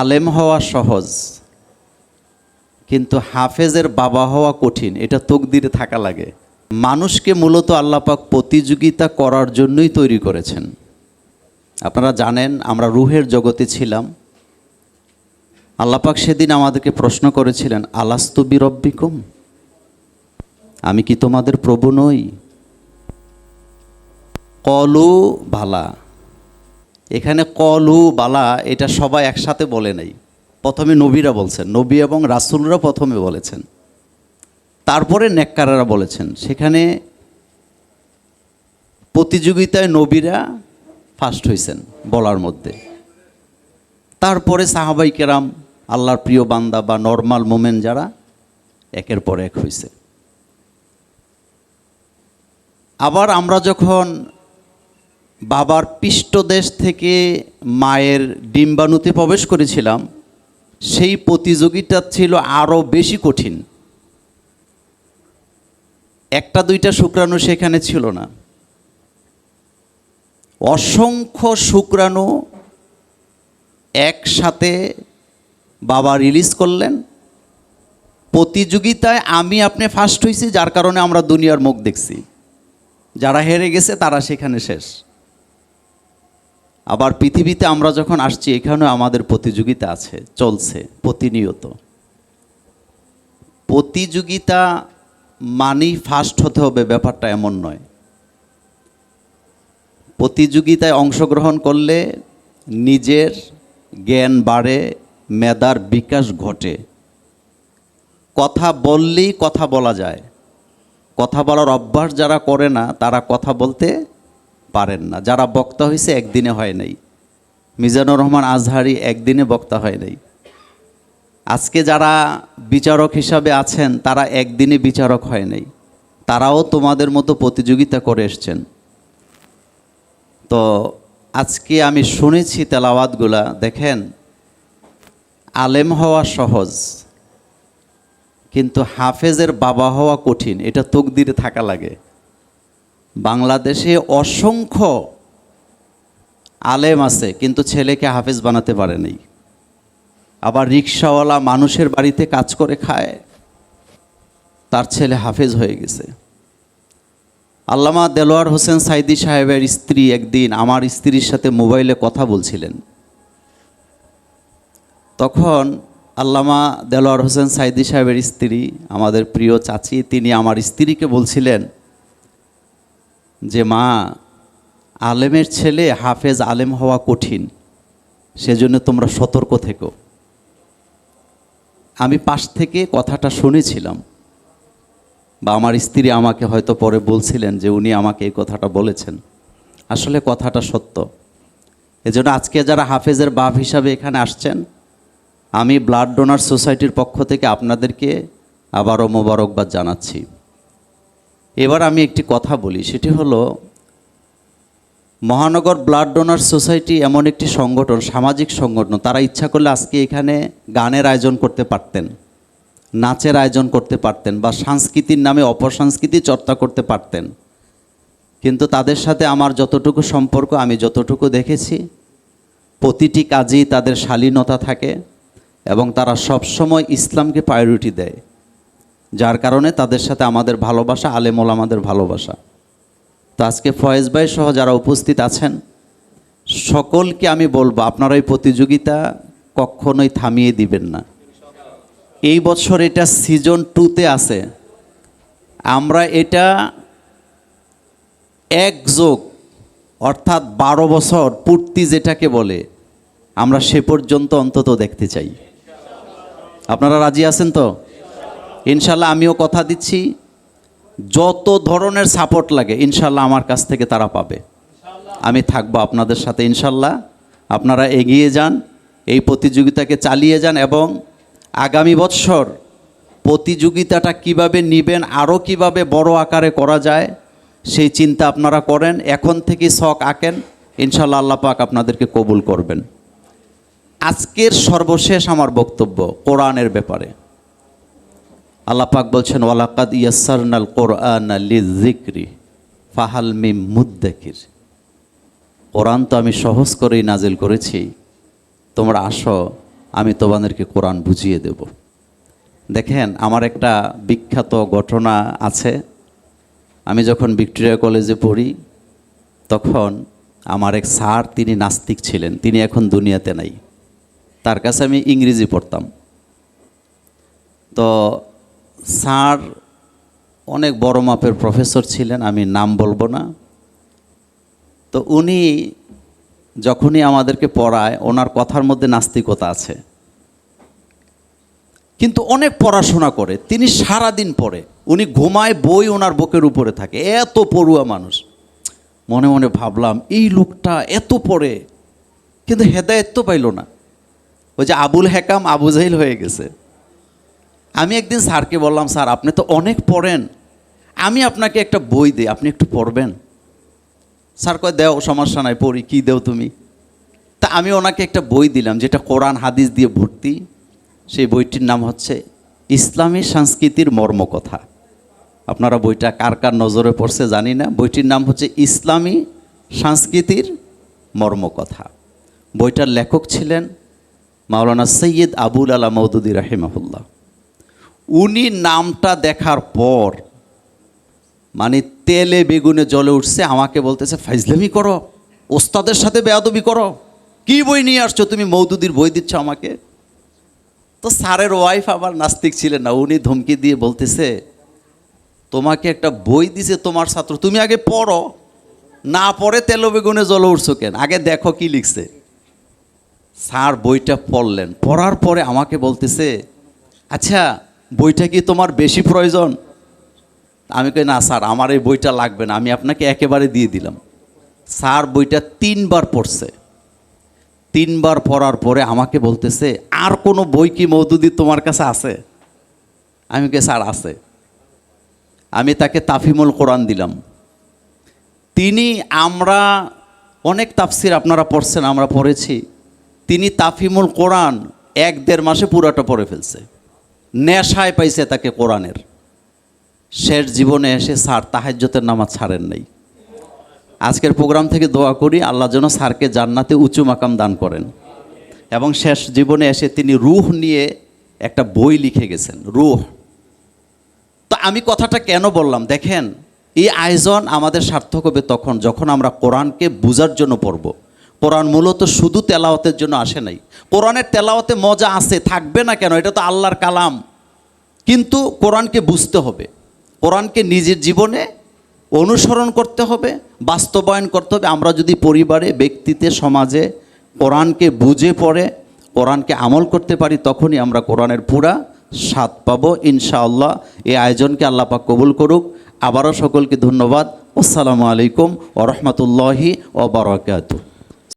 আলেম হওয়া সহজ, কিন্তু হাফেজের বাবা হওয়া কঠিন, এটা তকদিরে থাকা লাগে। মানুষকে মূলত আল্লাপাক প্রতিযোগিতা করার জন্যই তৈরি করেছেন। আপনারা জানেন, আমরা রুহের জগতে ছিলাম। আল্লাপাক সেদিন আমাদেরকে প্রশ্ন করেছিলেন, আলাস্তু বিরব্বিকুম? আমি কি তোমাদের প্রভু নই? কলু, বালা। এখানে কলু, বালা, এটা সবাই একসাথে বলে নাই। প্রথমে নবীরা বলছেন, নবী এবং রাসুলরা প্রথমে বলেছেন। তারপরে নেককারেরা বলেছেন। সেখানে প্রতিযোগিতায় নবীরা ফার্স্ট হয়েছেন বলার মধ্যে। তারপরে সাহাবাই কেরাম, আল্লাহর প্রিয় বান্দা বা নর্মাল মোমেন যারা, একের পর এক হয়েছে আবার আমরা যখন বাবার পৃষ্ঠদেশ থেকে মায়ের ডিম্বাণুতে প্রবেশ করেছিলাম, সেই প্রতিযোগিতা ছিল আরও বেশি কঠিন। একটা দুইটা শুক্রাণু সেখানে ছিল না। অসংখ্য শুক্রাণু একসাথে বাবা রিলিজ করলেন। প্রতিযোগিতায় আমি আপনি ফার্স্ট হয়েছি যার কারণে আমরা দুনিয়ার মুখ দেখছি। যারা হেরে গেছে, তারা সেখানে শেষ। আবার পৃথিবীতে আমরা যখন আসছি, এখানেও আমাদের প্রতিযোগিতা আছে, চলছে, প্রতিনিয়ত। প্রতিযোগিতা মানেই ফার্স্ট হতে হবে, ব্যাপারটা এমন নয়। প্রতিযোগিতায় অংশগ্রহণ করলে নিজের জ্ঞান বাড়ে, মেধার বিকাশ ঘটে। কথা বললেই কথা বলা যায়। কথা বলার অভ্যাস যারা করে না, তারা কথা বলতে পারেন না। যারা বক্তা হয়েছে একদিনে হয় নাই। মিজানুর রহমান আজহারি একদিনে বক্তা হয় নাই। আজকে যারা বিচারক হিসাবে আছেন, তারা একদিনে বিচারক হয় নাই। তারাও তোমাদের মতো প্রতিযোগিতা করে এসছেন। তো আজকে আমি শুনেছি তেলাওয়াতগুলা, দেখেন, আলেম হওয়া সহজ, কিন্তু হাফেজের বাবা হওয়া কঠিন, এটা তকদিরে থাকা লাগে। বাংলাদেশে অসংখ্য আলেম আছে, কিন্তু ছেলেকে হাফেজ বানাতে পারে নাই। আবার রিক্সাওয়ালা মানুষের বাড়িতে কাজ করে খায়, তার ছেলে হাফেজ হয়ে গেছে। আল্লামা দেলোয়ার হোসেন সাইদি সাহেবের স্ত্রী একদিন আমার স্ত্রীর সাথে মোবাইলে কথা বলছিলেন। তখন আল্লামা দেলোয়ার হোসেন সাইদি সাহেবের স্ত্রী, আমাদের প্রিয় চাচি, তিনি আমার স্ত্রীকে বলছিলেন যে মা, আলেমের ছেলে হাফেজ আলেম হওয়া কঠিন, সেজন্য তোমরা সতর্ক থেকো। আমি পাশ থেকে কথাটা শুনেছিলাম, বা আমার স্ত্রী আমাকে হয়তো পরে বলছিলেন যে উনি আমাকে এই কথাটা বলেছেন। আসলে কথাটা সত্য। এজন্য আজকে যারা হাফেজের বাপ হিসাবে এখানে আসছেন, আমি ব্লাড ডোনার সোসাইটির পক্ষ থেকে আপনাদেরকে আবারও মোবারকবাদ জানাচ্ছি। এবার আমি একটি কথা বলি, সেটি হলো, মহানগর ব্লাড ডোনার সোসাইটি এমন একটি সংগঠন, সামাজিক সংগঠন, তারা ইচ্ছা করলে আজকে এখানে গানের আয়োজন করতে পারতেন, নাচের আয়োজন করতে পারতেন বা সংস্কৃতির নামে অপসংস্কৃতি চর্চা করতে পারতেন। কিন্তু তাদের সাথে আমার যতটুকু সম্পর্ক, আমি যতটুকু দেখেছি, প্রতিটি কাজেই তাদের শালীনতা থাকে এবং তারা সবসময় ইসলামকে প্রায়োরিটি দেয়। যার কারণে তাদের সাথে আমাদের ভালোবাসা, আলেমল আমাদের ভালোবাসা। তো আজকে ফয়েজ ভাই সহ যারা উপস্থিত আছেন, সকলকে আমি বলব, আপনারা এই প্রতিযোগিতা কখনোই থামিয়ে দিবেন না। এই বছর এটা সিজন টুতে আছে। আমরা এটা এক যোগ, অর্থাৎ বারো বছর পূর্তি যেটাকে বলে, আমরা সে পর্যন্ত অন্তত দেখতে চাই। আপনারা রাজি আছেন তো? ইনশাল্লাহ আমিও কথা দিচ্ছি। যত ধরনের সাপোর্ট লাগে, ইনশাল্লাহ আমার কাছ থেকে তারা পাবে। আমি থাকব আপনাদের সাথে ইনশাল্লাহ। আপনারা এগিয়ে যান, এই প্রতিযোগিতাকে চালিয়ে যান এবং আগামী বৎসর প্রতিযোগিতাটা কীভাবে নিবেন, আরও কীভাবে বড় আকারে করা যায়, সেই চিন্তা আপনারা করেন। এখন থেকে শখ আঁকেন। ইনশাল্লাহ আল্লাহ পাক আপনাদেরকে কবুল করবেন। আজকের সর্বশেষ আমার বক্তব্য কোরআনের ব্যাপারে। আল্লাহ পাক বলছেন, ওয়ালাকাদ ইয়াসারনাল কোরআন লিজিক্রি ফাহাল মিম মুদ্দাকির। কোরআন তো আমি সহজ করেই নাজিল করেছি। তোমরা আসো, আমি তোমাদেরকে কোরআন বুঝিয়ে দেব। দেখেন, আমার একটা বিখ্যাত ঘটনা আছে। আমি যখন ভিক্টোরিয়া কলেজে পড়ি, তখন আমার এক স্যার তিনি নাস্তিক ছিলেন, তিনি এখন দুনিয়াতে নাই। তার কাছে আমি ইংরেজি পড়তাম। তো স্যার অনেক বড় মাপের প্রফেসর ছিলেন, আমি নাম বলব না। তো উনি যখনই আমাদেরকে পড়ায়, ওনার কথার মধ্যে নাস্তিকতা আছে। কিন্তু অনেক পড়াশোনা করে, তিনি সারা দিন পড়ে। উনি ঘুমায়, বই ওনার বুকের উপরে থাকে, এত পড়ুয়া মানুষ। মনে মনে ভাবলাম, এই লোকটা এত পড়ে, কিন্তু হেদায়ত তো পাইল না। ওই যে আবুল হেকাম, আবু জাহিল হয়ে গেছে। আমি একদিন স্যারকে বললাম, স্যার, আপনি তো অনেক পড়েন। আমি আপনাকে একটা বই দিই, আপনি একটু পড়বেন? স্যার কয়, দেও, সমস্যা নাই, পড়ি, কী দেও তুমি? তা আমি ওনাকে একটা বই দিলাম, যেটা কোরআন হাদিস দিয়ে ভর্তি। সেই বইটির নাম হচ্ছে ইসলামী সংস্কৃতির মর্মকথা। আপনারা বইটা কার কার নজরে পড়ছে জানি না। বইটির নাম হচ্ছে ইসলামী সংস্কৃতির মর্মকথা। বইটার লেখক ছিলেন মাওলানা সৈয়দ আবুল আলা মৌদুদি রাহিমাহুল্লাহ। উনি নামটা দেখার পর মানে তেলে বেগুনে জলে উঠছে, আমাকে বলতেছে, ফাইজলামি করো, ওস্তাদের সাথে বেয়াদবি করো। কি বই নিয়ে আসছো তুমি, মৌদুদির বই দিচ্ছ আমাকে? তো স্যারের ওয়াইফ আবার নাস্তিক ছিলেন না, উনি ধমকি দিয়ে বলতেছে, তোমাকে একটা বই দিছে তোমার ছাত্র, তুমি আগে পড়ো, না পড়ে তেলো বেগুনে জলে উঠছো কেন? আগে দেখো কি লিখছে। স্যার বইটা পড়লেন, পড়ার পরে আমাকে বলতেছে আচ্ছা বইটা কি তোমার বেশি প্রয়োজন? আমি কই, না স্যার, আমার এই বইটা লাগবে না, আমি আপনাকে একেবারে দিয়ে দিলাম। স্যার বইটা তিনবার পড়ছে। তিনবার পড়ার পরে আমাকে বলতেছে, আর কোনো বই কি মৌদুদি তোমার কাছে আছে? আমি কে স্যার, আছে। আমি তাকে তাফিমুল কোরআন দিলাম। তিনি আমরা, অনেক তাফসির আপনারা পড়ছেন, আমরা পড়েছি। তিনি তাফিমুল কোরআন এক দেড় মাসে পুরাটা পড়ে ফেলছে। নেশায় পাইছে তাকে কোরআনের। শেষ জীবনে এসে স্যার তাহাজ্যতের নামাজ ছাড়েন নাই। আজকের প্রোগ্রাম থেকে দোয়া করি, আল্লাহ যেন স্যারকে জান্নাতে উঁচু মাকাম দান করেন। এবং শেষ জীবনে এসে তিনি রুহ নিয়ে একটা বই লিখে গেছেন, রুহ। তো আমি কথাটা কেন বললাম? দেখেন, এই আয়োজন আমাদের সার্থক হবে তখন, যখন আমরা কোরআনকে বোঝার জন্য পড়ব। কোরআন মূলত শুধু তেলাওয়াতের জন্য আসে নাই। কোরআনের তেলাওয়াতে মজা আছে, থাকবে না কেন? এটা তো আল্লাহর কালাম। কিন্তু কোরআনকে বুঝতে হবে। কোরআনকে নিজের জীবনে অনুসরণ করতে হবে, বাস্তবায়ন করতে হবে। আমরা যদি পরিবারে, ব্যক্তিতে, সমাজে কোরআনকে বুঝে পড়ে, কোরআনকে আমল করতে পারি, তখনই আমরা কোরআনের পুরা স্বাদ পাবো, ইনশাআল্লাহ। এই আয়োজনকে আল্লাহ পাক কবুল করুক। আবারও সকলকে ধন্যবাদ। আসসালামু আলাইকুম ও রহমতুল্লাহি ও বারকাতুহ।